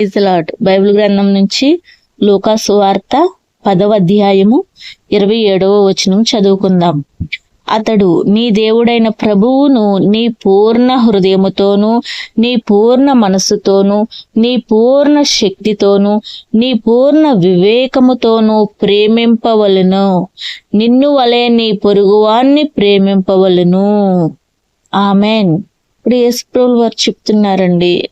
Lot Bible గ్రంథం నుంచి లూకాసు వార్త పదవ అధ్యాయము ఇరవై ఏడవ వచనం చదువుకుందాం. అతడు నీ దేవుడైన ప్రభువును నీ పూర్ణ హృదయముతోనూ నీ పూర్ణ మనస్సుతోనూ నీ పూర్ణ శక్తితోనూ నీ పూర్ణ వివేకముతోనూ ప్రేమింపవలను. నిన్ను వలె నీ పొరుగువాన్ని ప్రేమింపవలను. ఆమెన్. ఇప్పుడు యేసుప్రభులు వారు చెప్తున్నారండి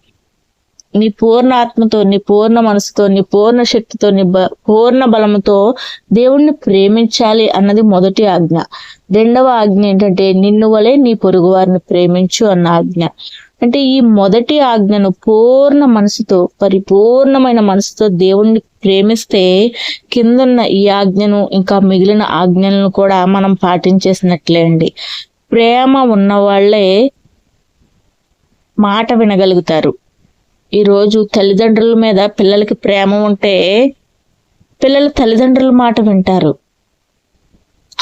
నీ పూర్ణ ఆత్మతో నీ పూర్ణ మనసుతో నీ పూర్ణ శక్తితో నీ పూర్ణ బలముతో దేవుణ్ణి ప్రేమించాలి అన్నది మొదటి ఆజ్ఞ. రెండవ ఆజ్ఞ ఏంటంటే నిన్ను వలె నీ పొరుగు వారిని ప్రేమించు అన్న ఆజ్ఞ. అంటే ఈ మొదటి ఆజ్ఞను పూర్ణ మనసుతో పరిపూర్ణమైన మనసుతో దేవుణ్ణి ప్రేమిస్తే కిందన్న ఈ ఆజ్ఞను ఇంకా మిగిలిన ఆజ్ఞలను కూడా మనం పాటించేసినట్లే అండి. ప్రేమ ఉన్న వాళ్ళే మాట వినగలుగుతారు. ఈరోజు తల్లిదండ్రుల మీద పిల్లలకి ప్రేమ ఉంటే పిల్లలు తల్లిదండ్రుల మాట వింటారు.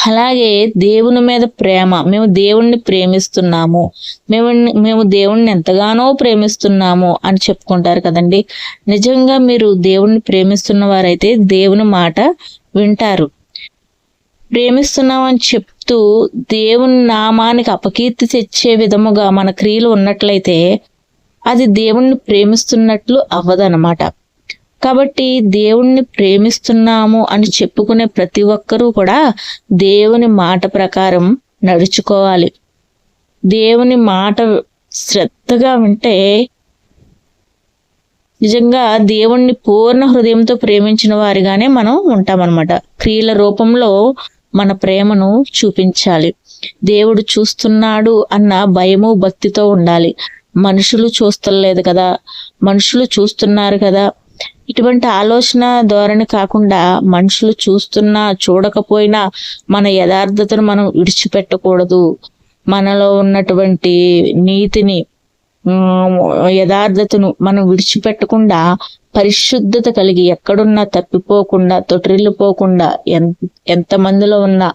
అలాగే దేవుని మీద ప్రేమ మేము దేవుణ్ణి ప్రేమిస్తున్నాము. మేము మేము దేవుణ్ణి ఎంతగానో ప్రేమిస్తున్నాము అని చెప్పుకుంటారు కదండి. నిజంగా మీరు దేవుణ్ణి ప్రేమిస్తున్న వారైతే దేవుని మాట వింటారు. ప్రేమిస్తున్నామని చెప్తూ దేవుని నామానికి అపకీర్తి తెచ్చే విధముగా మన క్రియలు ఉన్నట్లయితే అది దేవుణ్ణి ప్రేమిస్తున్నట్లు అవ్వదనమాట కాబట్టి దేవుణ్ణి ప్రేమిస్తున్నాము అని చెప్పుకునే ప్రతి ఒక్కరూ కూడా దేవుని మాట ప్రకారం నడుచుకోవాలి. దేవుని మాట శ్రద్ధగా వింటే నిజంగా దేవుణ్ణి పూర్ణ హృదయంతో ప్రేమించిన వారిగానే మనం ఉంటామన్నమాట. క్రియల రూపంలో మన ప్రేమను చూపించాలి. దేవుడు చూస్తున్నాడు అన్న భయము భక్తితో ఉండాలి. మనుషులు చూస్తలేదు కదా. మనుషులు చూస్తున్నారు కదా. ఇటువంటి ఆలోచన ధోరణి కాకుండా మనుషులు చూస్తున్నా చూడకపోయినా మన యథార్థతను మనం విడిచిపెట్టకూడదు. మనలో ఉన్నటువంటి నీతిని యథార్థతను మనం విడిచిపెట్టకుండా పరిశుద్ధత కలిగి ఎక్కడున్నా తప్పిపోకుండా తొట్రిల్లిపోకుండా ఎంత మందిలో ఉన్నా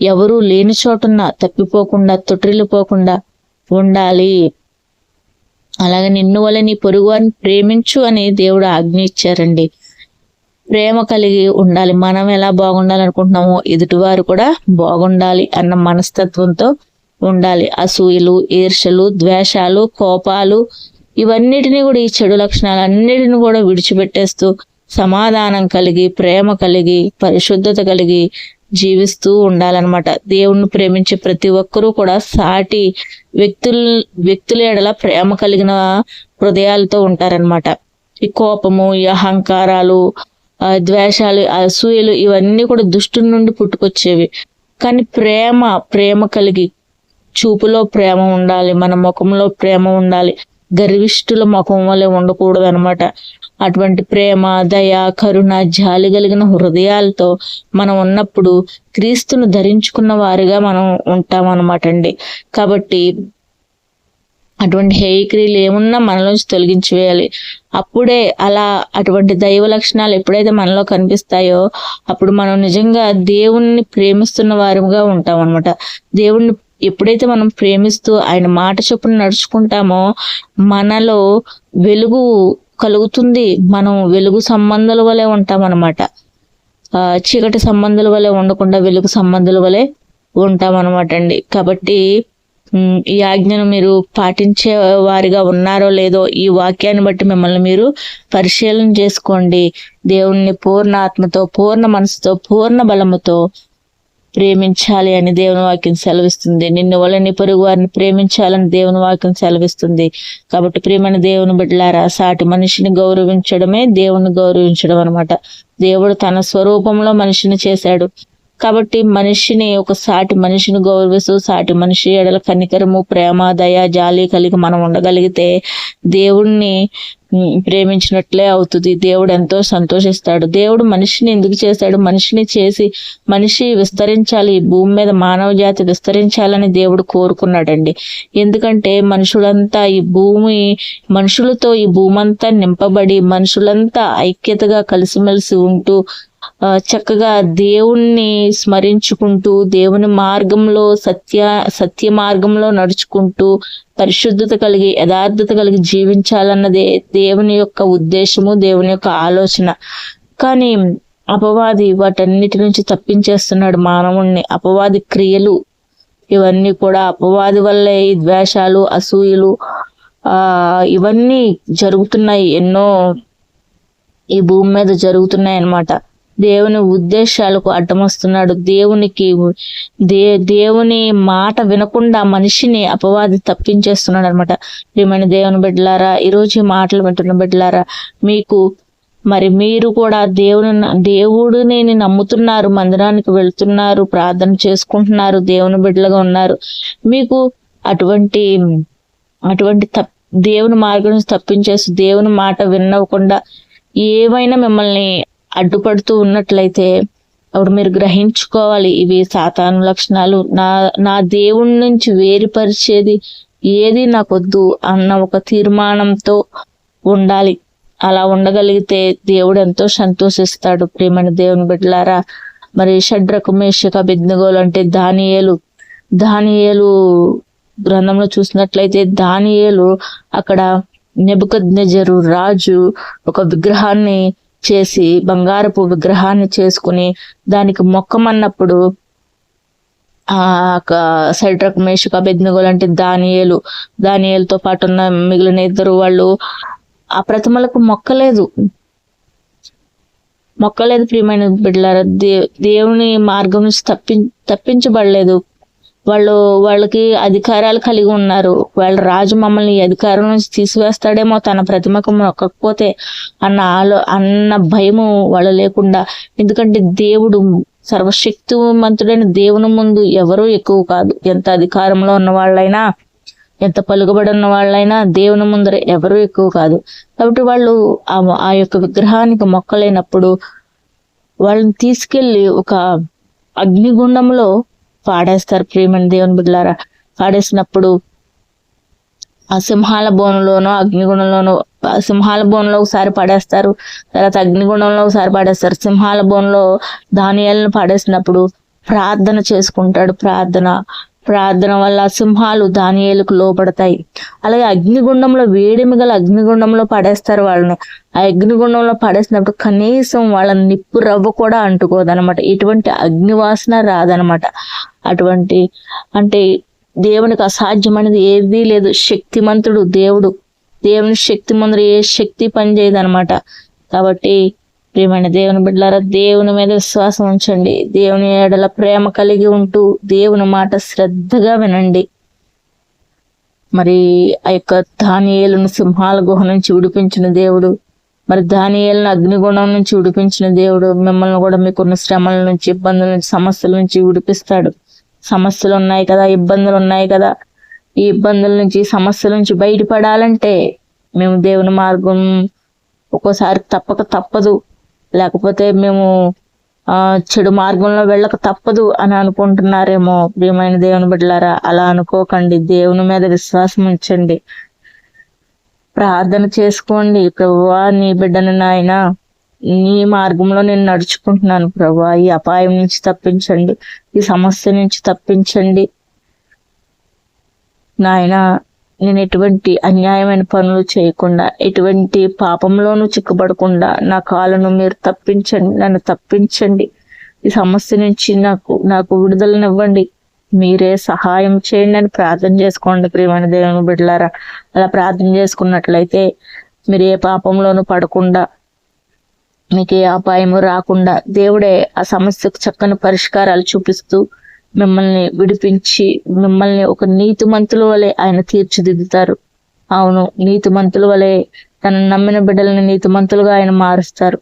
ఎవరూ లేని చోటున్నా తప్పిపోకుండా తొట్రిల్లిపోకుండా ఉండాలి. అలాగే నిన్ను వల్ల నీ పొరుగు వారిని ప్రేమించు అని దేవుడు ఆజ్ఞ ఇచ్చారండి ప్రేమ కలిగి ఉండాలి. మనం ఎలా బాగుండాలి అనుకుంటున్నామో ఎదుటివారు కూడా బాగుండాలి అన్న మనస్తత్వంతో ఉండాలి. అసూయలు ఈర్షలు ద్వేషాలు కోపాలు ఇవన్నిటిని కూడా ఈ చెడు లక్షణాలు అన్నిటిని కూడా విడిచిపెట్టేస్తూ సమాధానం కలిగి ప్రేమ కలిగి పరిశుద్ధత కలిగి జీవిస్తూ ఉండాలన్నమాట. దేవుణ్ణి ప్రేమించే ప్రతి ఒక్కరూ కూడా సాటి వ్యక్తుల వ్యక్తుల ఎడల ప్రేమ కలిగిన హృదయాలతో ఉంటారనమాట ఈ కోపము ఈ అహంకారాలు ఆ ద్వేషాలు అసూయలు ఇవన్నీ కూడా దుష్టుల నుండి పుట్టుకొచ్చేవి. కానీ ప్రేమ ప్రేమ కలిగి చూపులో ప్రేమ ఉండాలి మన ముఖంలో ప్రేమ ఉండాలి గర్విష్ఠుల ముఖం వల్లే ఉండకూడదు అనమాట అటువంటి ప్రేమ దయ కరుణ జాలి కలిగిన హృదయాలతో మనం ఉన్నప్పుడు క్రీస్తును ధరించుకున్న వారిగా మనం ఉంటాం అనమాట అండి. కాబట్టి అటువంటి హేయక్రియలు ఏమున్నా మనలోంచి తొలగించి వేయాలి అప్పుడే అలా అటువంటి దైవ లక్షణాలు ఎప్పుడైతే మనలో కనిపిస్తాయో అప్పుడు మనం నిజంగా దేవుణ్ణి ప్రేమిస్తున్న వారుగా ఉంటాం అనమాట దేవుణ్ణి ఎప్పుడైతే మనం ప్రేమిస్తూ ఆయన మాట చొప్పున నడుచుకుంటామో మనలో వెలుగు కలుగుతుంది. మనం వెలుగు సంబంధాల వలె ఉంటాం అనమాట చీకటి సంబంధాల వలె ఉండకుండా వెలుగు సంబంధాల వలె ఉంటాం అనమాట అండి. కాబట్టి ఈ ఆజ్ఞను మీరు పాటించే వారిగా ఉన్నారో లేదో ఈ వాక్యాన్ని బట్టి మిమ్మల్ని మీరు పరిశీలన చేసుకోండి. దేవుణ్ణి పూర్ణ ఆత్మతో పూర్ణ మనసుతో పూర్ణ బలముతో ప్రేమించాలి అని దేవుని వాక్యం సెలవిస్తుంది. నిన్ను వల్ల నీ పొరుగు వారిని ప్రేమించాలని దేవుని వాక్యం సెలవిస్తుంది. కాబట్టి ప్రేమని దేవుని బిడ్డలారా సాటి మనిషిని గౌరవించడమే దేవుని గౌరవించడం అనమాట దేవుడు తన స్వరూపంలో మనిషిని చేశాడు. కాబట్టి మనిషిని ఒక సాటి మనిషిని గౌరవిస్తూ సాటి మనిషి ఎడల కనికరము ప్రేమ దయ జాలి కలిగి మనం ఉండగలిగితే దేవుణ్ణి ప్రేమించినట్లే అవుతుంది. దేవుడు ఎంతో సంతోషిస్తాడు. దేవుడు మనిషిని ఎందుకు చేశాడు? మనిషిని చేసి మనిషి విస్తరించాలి. ఈ భూమి మీద మానవ జాతి విస్తరించాలని దేవుడు కోరుకున్నాడండి. ఎందుకంటే మనుషులంతా ఈ భూమి మనుషులతో ఈ భూమంతా నింపబడి మనుషులంతా ఐక్యతగా కలిసిమెలిసి ఉంటూ చక్కగా దేవుణ్ణి స్మరించుకుంటూ దేవుని మార్గంలో సత్య సత్య మార్గంలో నడుచుకుంటూ పరిశుద్ధత కలిగి యథార్థత కలిగి జీవించాలన్నదే దేవుని యొక్క ఉద్దేశము దేవుని యొక్క ఆలోచన. కానీ అపవాది వాటన్నిటి నుంచి తప్పించేస్తున్నాడు మానవుణ్ణి. అపవాది క్రియలు ఇవన్నీ కూడా అపవాది వల్లే ఈ ద్వేషాలు అసూయలు ఆ ఇవన్నీ జరుగుతున్నాయి. ఎన్నో ఈ భూమి మీద జరుగుతున్నాయి అన్నమాట దేవుని ఉద్దేశాలకు అడ్డం వస్తున్నాడు దేవునికి దే దేవుని మాట వినకుండా మనిషిని అపవాది తప్పించేస్తున్నాడు అనమాట ప్రియమైన దేవుని బిడ్డలారా ఈరోజు మాటలు వింటున్న బిడ్డలారా మీకు మరి మీరు కూడా దేవుని దేవుడిని నమ్ముతున్నారు మందిరానికి వెళ్తున్నారు ప్రార్థన చేసుకుంటున్నారు దేవుని బిడ్డలుగా ఉన్నారు. మీకు అటువంటి అటువంటి తప్ దేవుని మార్గం నుంచి తప్పించేసి దేవుని మాట వినవకుండా ఏవైనా మిమ్మల్ని అడ్డుపడుతూ ఉన్నట్లయితే అప్పుడు మీరు గ్రహించుకోవాలి. ఇవి సాతాను లక్షణాలు. నా నా దేవుడి నుంచి వేరుపరిచేది ఏది నాకొద్దు అన్న ఒక తీర్మానంతో ఉండాలి. అలా ఉండగలిగితే దేవుడు ఎంతో సంతోషిస్తాడు. ప్రేమని దేవుని బిడ్డలారా మరి షడ్రకు మేషక బిద్నగోలు అంటే దానియేలు. దానియేలు గ్రంథంలో చూసినట్లయితే దానియేలు అక్కడ నెబుకజ్ఞజరు రాజు ఒక విగ్రహాన్ని చేసి బంగారపు విగ్రహాన్ని చేసుకుని దానికి మొక్కమన్నప్పుడు ఆ సైడ్రక్ మేషక బెద్నగోలు అంటే దానియేలు. దానియేలుతో పాటు ఉన్న మిగిలిన ఇద్దరు వాళ్ళు ఆ ప్రతిమలకు మొక్కలేదు. మొక్కలేదు ప్రియమైన బిడ్డలారా దే దేవుని మార్గం నుంచి తప్పి తప్పించబడలేదు. వాళ్ళు వాళ్ళకి అధికారాలు కలిగి ఉన్నారు. వాళ్ళ రాజు మమ్మల్ని అధికారం నుంచి తీసివేస్తాడేమో తన ప్రతిమకు మొక్కకపోతే అన్న ఆలో అన్న భయము వాళ్ళు లేకుండా. ఎందుకంటే దేవుడు సర్వశక్తివంతుడైన దేవుని ముందు ఎవరూ ఎక్కువ కాదు. ఎంత అధికారంలో ఉన్న వాళ్ళైనా ఎంత పలుకుబడి ఉన్న వాళ్ళైనా దేవుని ముందర ఎవరూ ఎక్కువ కాదు. కాబట్టి వాళ్ళు ఆ ఆ యొక్క విగ్రహానికి మొక్కలేనప్పుడు వాళ్ళని తీసుకెళ్ళి ఒక అగ్నిగుండంలో పాడేస్తారు ప్రియమైన దేవుని బిడ్డలారా. పాడేసినప్పుడు ఆ సింహాల బోనులోనో అగ్నిగుణంలోనో సింహాల బోన్లో ఒకసారి పడేస్తారు. తర్వాత అగ్నిగుణంలో ఒకసారి పడేస్తారు. సింహాల బోన్లో ధాన్యాలను పడేసినప్పుడు ప్రార్థన చేసుకుంటాడు. ప్రార్థన ప్రార్థన వల్ల సింహాలు దానియేలకు లోపడతాయి అలాగే అగ్నిగుండంలో వేడిమి గల అగ్నిగుండంలో పడేస్తారు వాళ్ళని. ఆ అగ్నిగుండంలో పడేసినప్పుడు కనీసం వాళ్ళ నిప్పు రవ్వ కూడా అంటుకోదనమాట ఎటువంటి అగ్నివాసన రాదనమాట అటువంటి అంటే దేవునికి అసాధ్యమైనది ఏదీ లేదు. శక్తిమంతుడు దేవుడు. దేవుని శక్తి ముందర ఏ శక్తి పనిచేయదనమాట కాబట్టి ప్రియమైన దేవుని బిడ్డలారా దేవుని మీద విశ్వాసం ఉంచండి. దేవుని ఏడల ప్రేమ కలిగి ఉంటూ దేవుని మాట శ్రద్ధగా వినండి. మరి ఆ యొక్క ధాన్యాలను సింహాల గుహ నుంచి విడిపించిన దేవుడు మరి ధాన్యాలను అగ్నిగుణం నుంచి విడిపించిన దేవుడు మిమ్మల్ని కూడా మీకున్న శ్రమల నుంచి ఇబ్బందుల నుంచి సమస్యల నుంచి విడిపిస్తాడు సమస్యలు ఉన్నాయి కదా ఇబ్బందులు ఉన్నాయి కదా. ఈ ఇబ్బందుల నుంచి సమస్యల నుంచి బయటపడాలంటే మేము దేవుని మార్గం ఒక్కోసారి తప్పక తప్పదు. లేకపోతే మేము చెడు మార్గంలో వెళ్ళక తప్పదు అని అనుకుంటున్నారేమో ప్రియమైన దేవుని బిడ్డలారా. అలా అనుకోకండి. దేవుని మీద విశ్వాసం ఉంచండి. ప్రార్థన చేసుకోండి. ప్రభువా నీ బిడ్డను నాయన నీ మార్గంలో నేను నడుచుకుంటున్నాను ప్రభా. ఈ అపాయం నుంచి తప్పించండి. ఈ సమస్య నుంచి తప్పించండి. నాయన నేను ఎటువంటి అన్యాయమైన పనులు చేయకుండా ఎటువంటి పాపంలోనూ చిక్కుపడకుండా నా కాలను మీరు తప్పించండి నన్ను తప్పించండి. ఈ సమస్య నుంచి నాకు నాకు విడుదలనివ్వండి. మీరే సహాయం చేయండి అని ప్రార్థన చేసుకోండి ప్రియమైన దేవుని బిడ్డలారా. అలా ప్రార్థన చేసుకున్నట్లయితే మీరు ఏ పాపంలోనూ పడకుండా మీకు ఏ అపాయము రాకుండా దేవుడే ఆ సమస్యకు చక్కని పరిష్కారాలు చూపిస్తూ మిమ్మల్ని విడిపించి మిమ్మల్ని ఒక నీతిమంతుల వలె ఆయన తీర్చిదిద్దుతారు. అవును నీతిమంతుల వలె తన నమ్మిన బిడ్డలని నీతిమంతులుగా ఆయన మారుస్తారు.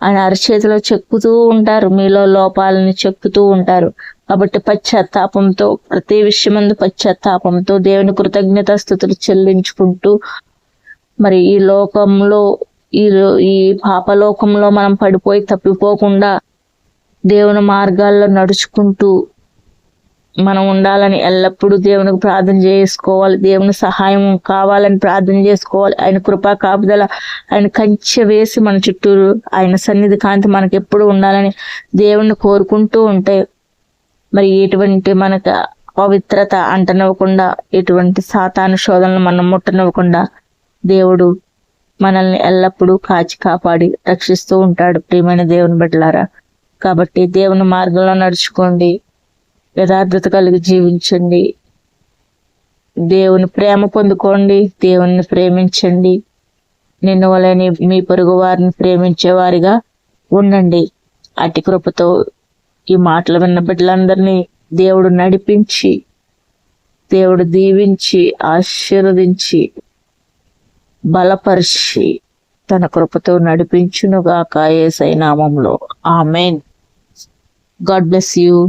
ఆయన అరచేతిలో చెక్కుతూ ఉంటారు మీలో లోపాలని చెక్కుతూ ఉంటారు. కాబట్టి పశ్చాత్తాపంతో ప్రతి విషయమందు పశ్చాత్తాపంతో దేవుని కృతజ్ఞత స్థుతులు చెల్లించుకుంటూ మరి ఈ లోకంలో ఈ ఈ పాపలోకంలో మనం పడిపోయి తప్పిపోకుండా దేవుని మార్గాల్లో నడుచుకుంటూ మనం ఉండాలని ఎల్లప్పుడూ దేవునికి ప్రార్థన చేసుకోవాలి. దేవుని సహాయం కావాలని ప్రార్థన చేసుకోవాలి. ఆయన కృపా కాపుదల ఆయన కంచె వేసి మన చుట్టూరు ఆయన సన్నిధి కాంతి మనకి ఎప్పుడు ఉండాలని దేవుణ్ణి కోరుకుంటూ ఉంటే మరి ఎటువంటి మనకు పవిత్రత అంటనివ్వకుండా ఎటువంటి సాతాను శోధనలు మనం ముట్టనివ్వకుండా దేవుడు మనల్ని ఎల్లప్పుడూ కాచి కాపాడి రక్షిస్తూ ఉంటాడు ప్రియమైన దేవుని బిడ్డలారా. కాబట్టి దేవుని మార్గంలో నడుచుకోండి. యథార్థత కలిగి జీవించండి. దేవుని ప్రేమ పొందుకోండి. దేవుణ్ణి ప్రేమించండి. నిన్ను వలని మీ పొరుగు వారిని ప్రేమించే వారిగా ఉండండి. అటి కృపతో ఈ మాటలు విన్న బిడ్డలందరినీ దేవుడు నడిపించి దేవుడు దీవించి ఆశీర్వదించి బలపరిచి తన కృపతో నడిపించునుగాక ఏసై నామంలో. ఆమెన్. God bless you.